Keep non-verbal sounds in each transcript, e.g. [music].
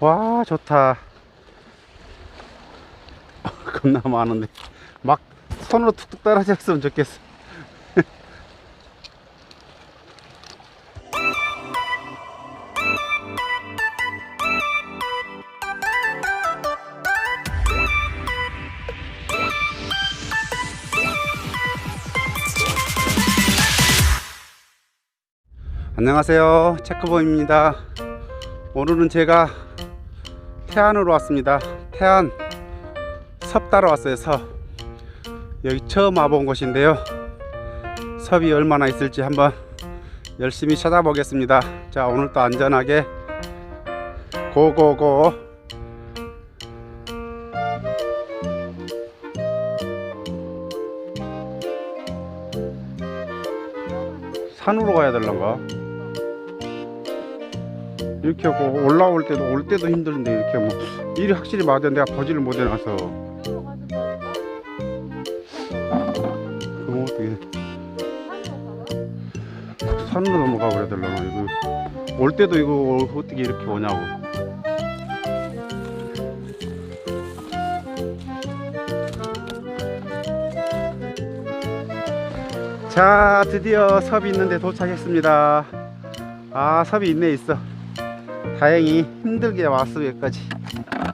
와 좋다. [laughs] 겁나 많은데 막 손으로 툭툭 떨어졌으면 좋겠어. [laughs] 안녕하세요. 체크보입니다. 오늘은 제가 태안으로 왔습니다. 태안 섭 따러 왔어요 섭. 여기 처음 와본 곳인데요. 섭이 얼마나 있을지 한번 열심히 찾아보겠습니다. 자 오늘도 안전하게 고고고. 산으로 가야 될런가? 이렇게 하고 올라올 때도 올 때도 힘든데 이렇게 뭐 일이 확실히 맞아 내가 보지를 못 해놔서. 그럼 어떻게 산으로 넘어가 버려야 될라나? 이거 올 때도 이거 어떻게 이렇게 오냐고. 자 드디어 섭이 있는데 도착했습니다. 아 섭이 있네 있어 다행히 힘들게 왔어 여기까지.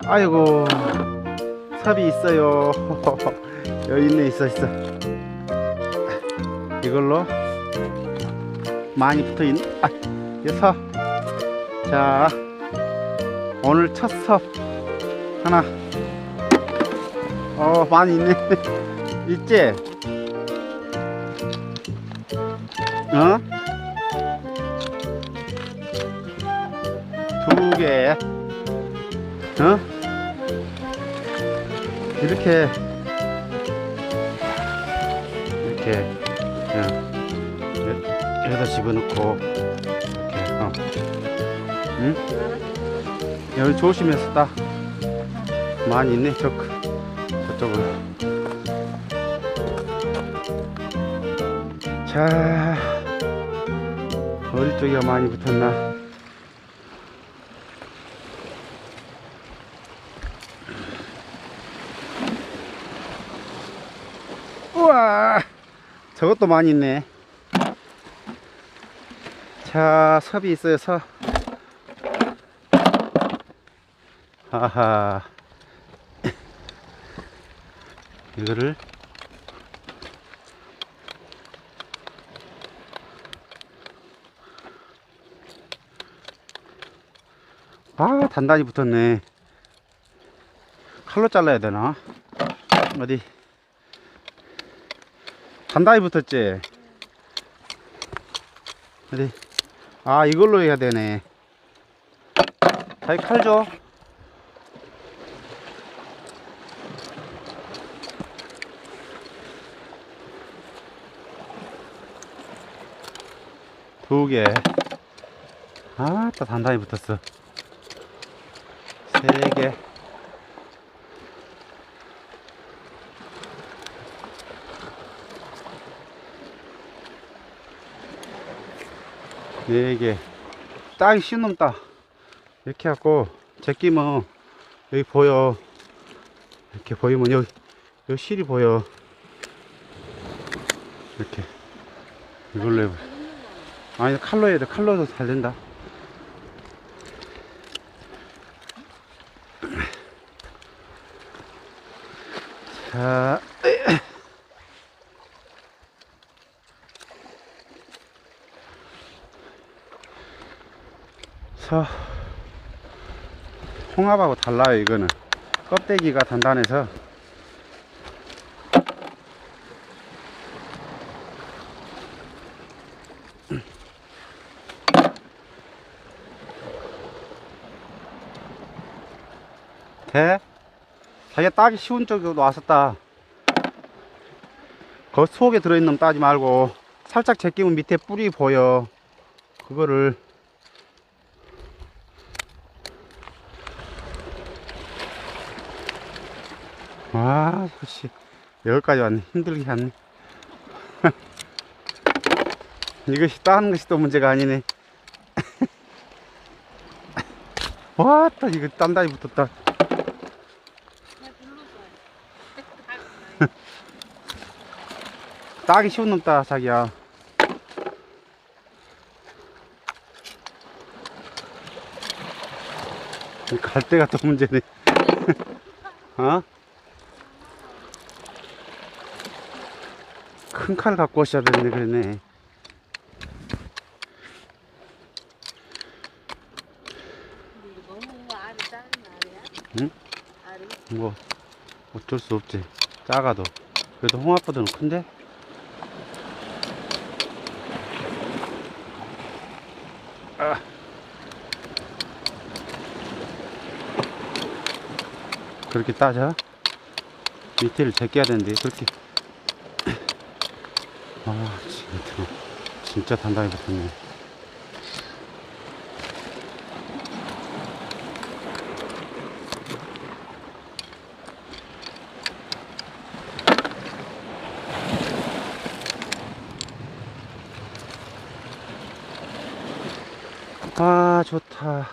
아이고 섭이 있어요. [laughs] 여기 있네 있어 있어. 이걸로 많이 붙어있네. 아, 여기서 자 오늘 첫 섭 하나. 어 많이 있네. [laughs] 있지? 어? 어? 이렇게. 이렇게. 여- 여기다 집어넣고. 이렇게. 어. 응? 여기 조심해서 따 많이 있네 저 저쪽으로. 자. 어디 쪽이가 많이 붙었나 우와 저것도 많이 있네. 자 섭이 있어요 섭. 하하. [laughs] 이거를 아 단단히 붙었네. 칼로 잘라야 되나? 어디 단단히 붙었지? 어디? 아 이걸로 해야 되네. 자기 칼줘. 두개. 아또 단단히 붙었어. 세 개. 네 개. 딱 신놈 따. 이렇게 하고, 제끼면, 여기 보여. 이렇게 보이면, 여기, 여기 실이 보여. 이렇게. 이걸로 해봐. 아니, 칼로 해야 돼. 칼로도 잘 된다. [clears throat] 자, 서 홍합하고 달라요 이거는 껍데기가 단단해서 돼? 자기가 따기 쉬운 쪽으로 왔었다. 그 속에 들어있는 놈 따지 말고 살짝 제끼면 밑에 뿌리 보여. 그거를 와, 씨 여기까지 왔네. 힘들게 왔네. [laughs] 이것이 따는 것이 또 문제가 아니네. [laughs] 와따 이거 딴다이 붙었다 [laughs] 따기 쉬운 놈다 자기야 이 갈대가 또 문제네 어? 큰 칼 갖고 오셔야 되는데 그러네? 응? 뭐 어쩔 수 없지 작아도 그래도 홍합보다는 큰데 아. 그렇게 따져 밑에를 제껴야 되는데 그렇게 아 진짜 진짜 단단히 붙었네. 아 좋다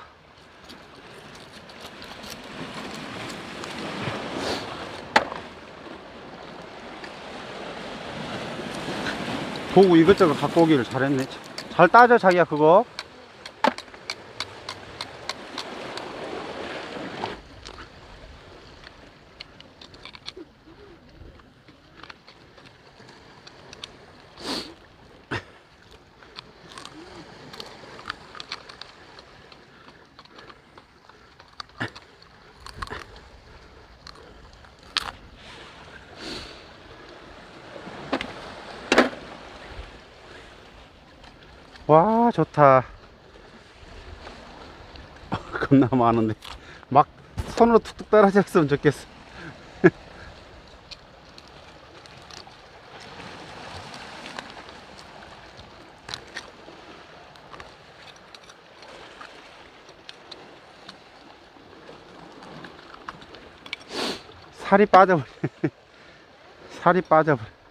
도구 이것저것 갖고 오기를 잘했네. 잘 따져 자기야 그거 와 좋다. 겁나 많은데. 막 손으로 툭툭 떨어졌으면 좋겠어. [laughs] 살이 빠져버려. [laughs] 살이 빠져버려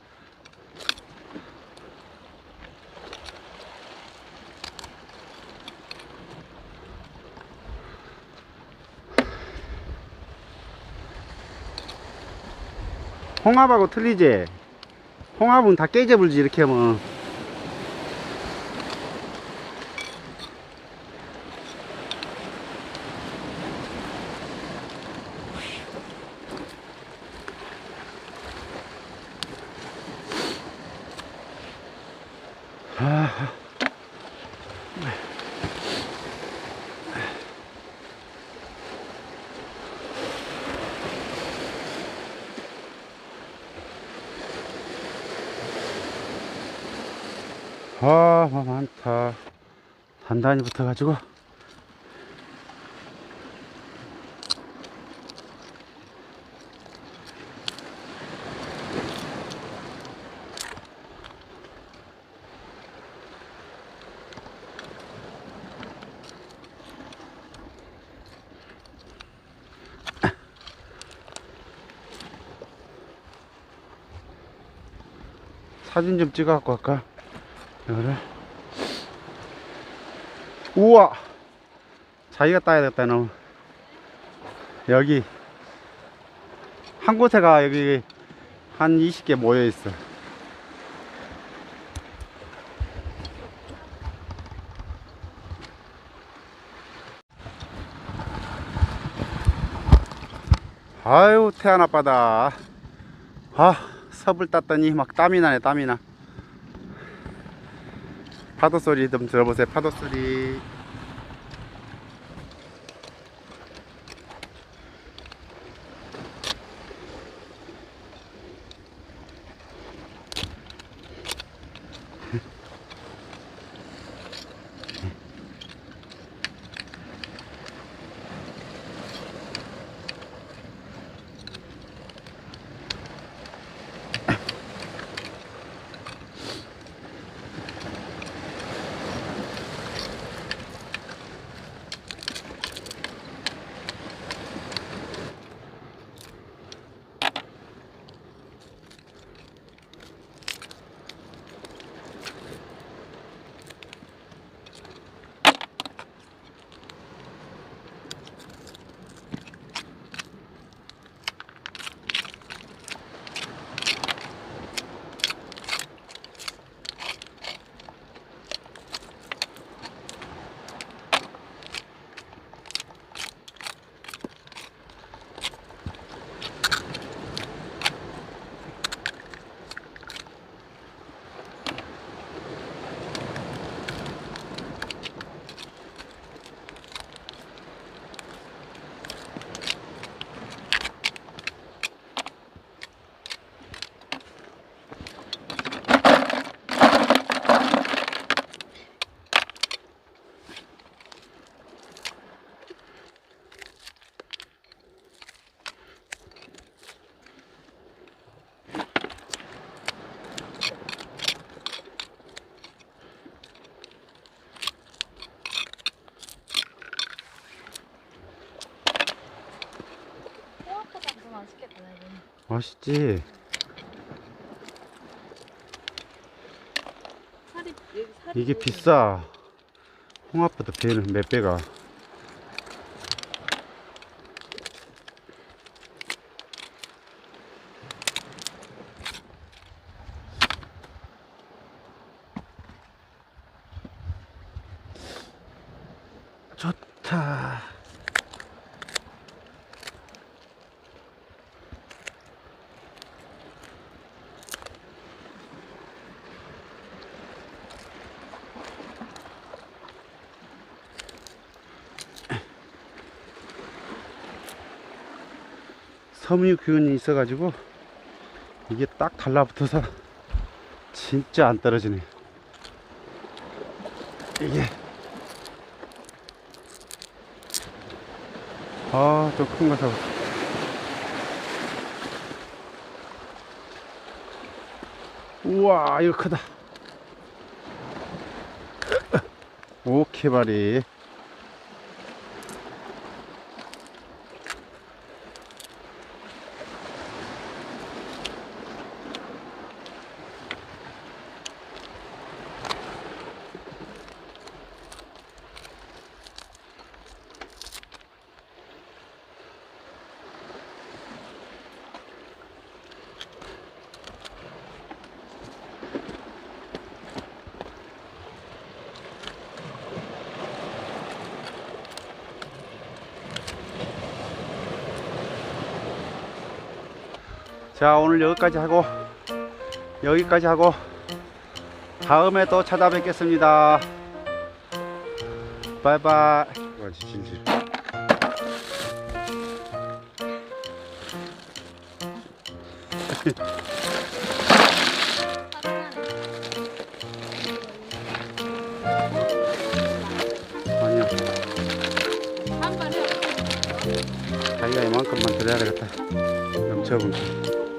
홍합하고 틀리지? 홍합은 다 깨져불지 이렇게 하면 아, 아, 뭐 많다. 단단히 붙어가지고. 사진 좀 찍어 갖고 갈까? 이거를 우와. 자기가 따야겠다 너. 여기. 한 곳에가 여기 한 20개 모여 있어. 아유 태안 앞바다. 아 섭을 땄더니 막 땀이 나네 땀이 나 파도 소리 좀 들어보세요. 파도 소리. 맛있겠다 이거. 맛있지? 살이 여기 살이 이게 보이네. 비싸. 홍합보다 배는 몇 배가. 좋다. 섬유균이 있어가지고 이게 딱 달라붙어서 진짜 안 떨어지네. 이게 아, 좀큰거 잡았어. 우와, 이거 크다. [laughs] 오케바리. 자, 오늘 여기까지 하고, 여기까지 하고, 다음에 또 찾아뵙겠습니다. 바이바이. 아니야. 자기가 이만큼만 드려야 되겠다. 염쳐본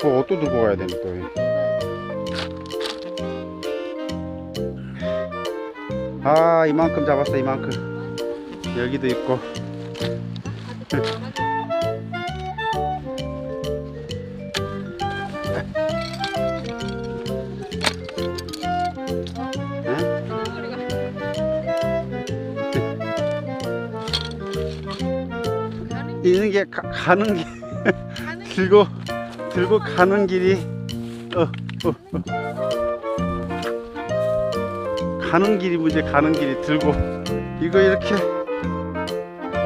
그 옷도 들고 가야 또. 아 이만큼 잡았어 이만큼. 여기도 있고. 응? 있는 게 가, [laughs] 길 들고 들고 가는 길이 어, 어, 어. 가는 길이 문제 가는 길이 들고. 이거 이렇게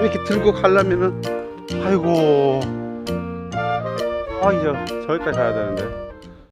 이렇게 들고 가려면은 아이고. 아 이제 저기까지 가야 되는데